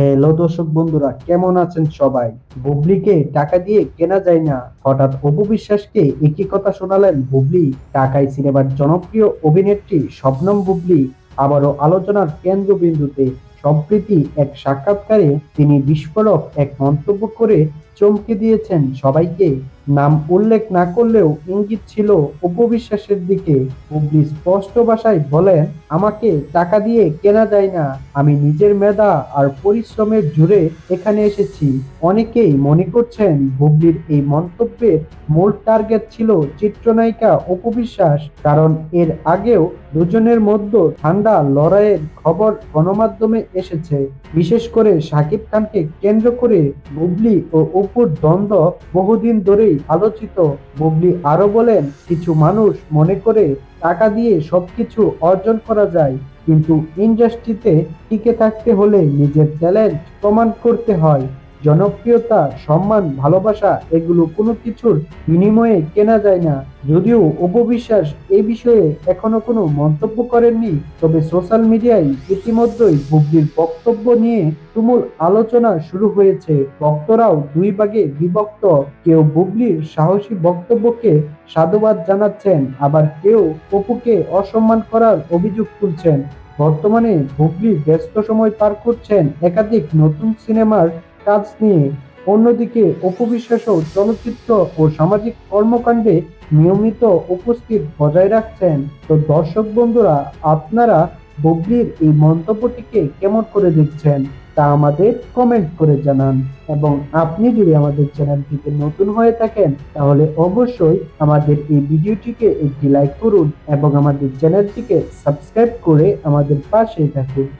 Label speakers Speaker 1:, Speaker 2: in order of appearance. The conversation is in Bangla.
Speaker 1: হ্যালো দর্শক বন্ধুরা, কেমন আছেন সবাই? বুবলিকে টাকা দিয়ে কেনা যায় না। হঠাৎ অপু বিশ্বাসকে একই কথা শোনালেন বুবলি। টাকায় সিনেমার জনপ্রিয় অভিনেত্রী শবনম বুবলি আবারও আলোচনার কেন্দ্রবিন্দুতে। সম্প্রীতি এক সাক্ষাৎকারে তিনি বিস্ফোরক এক মন্তব্য করে চমকে দিয়েছেন। সবাইকে নাম উল্লেখ না করলেও ইঙ্গিত ছিল উপবিশ্বাসের দিকে। বুবলি স্পষ্ট ভাষায় বলেন, আমাকে টাকা দিয়ে কেনা যায় না। আমি নিজের মেধা আর পরিশ্রমের জুড়ে এখানে এসেছি। অনেকেই মনে করছেন বুবলির এই মন্তব্যের মূল টার্গেট ছিল চিত্রনায়িকা উপবিশ্বাস কারণ এর আগেও দুজনের মধ্যে ঠান্ডা লড়াইয়ের খবর গণমাধ্যমে এসেছে। বিশেষ করে শাকিব খানকে কেন্দ্র করে বুবলি ও অপুর দ্বন্দ্ব বহুদিন ধরেই আলোচিত। বুবলি আরও বলেন, কিছু মানুষ মনে করে টাকা দিয়ে সবকিছু অর্জন করা যায়, কিন্তু ইন্ডাস্ট্রিতে টিকে থাকতে হলে নিজের ট্যালেন্ট প্রমাণ করতে হয়। জনপ্রিয়তা, সম্মান, ভালোবাসা এগুলো কোনো কিছুর বিনিময়ে কেনা যায় না। যদিও উপবিশ্বাস এই বিষয়ে এখনও কোনো মন্তব্য করেননি, তবে সোশ্যাল মিডিয়ায় ইতিমধ্যেই বুবলির বক্তব্য নিয়ে তুমুল আলোচনা শুরু হয়েছে। ভক্তরাও দুই ভাগে বিভক্ত। কেউ বুবলির সাহসী বক্তব্যকে সাধুবাদ জানাচ্ছেন, আবার কেউ অপুকে অসম্মান করার অভিযোগ তুলছেন। বর্তমানে বুবলি ব্যস্ত সময় পার করছেন একাধিক নতুন সিনেমার কাজ নিয়ে। অন্যদিকে অপবিশ্বাসও চলচ্চিত্র ও সামাজিক কর্মকাণ্ডে নিয়মিত উপস্থিত বজায় রাখছেন। তো দর্শক বন্ধুরা, আপনারা বগলির এই মন্তব্যটিকে কেমন করে দেখছেন তা আমাদের কমেন্ট করে জানান। এবং আপনি যদি আমাদের চ্যানেলটিতে নতুন হয়ে থাকেন, তাহলে অবশ্যই আমাদের এই ভিডিওটিকে একটি লাইক করুন এবং আমাদের চ্যানেলটিকে সাবস্ক্রাইব করে আমাদের পাশে থাকুন।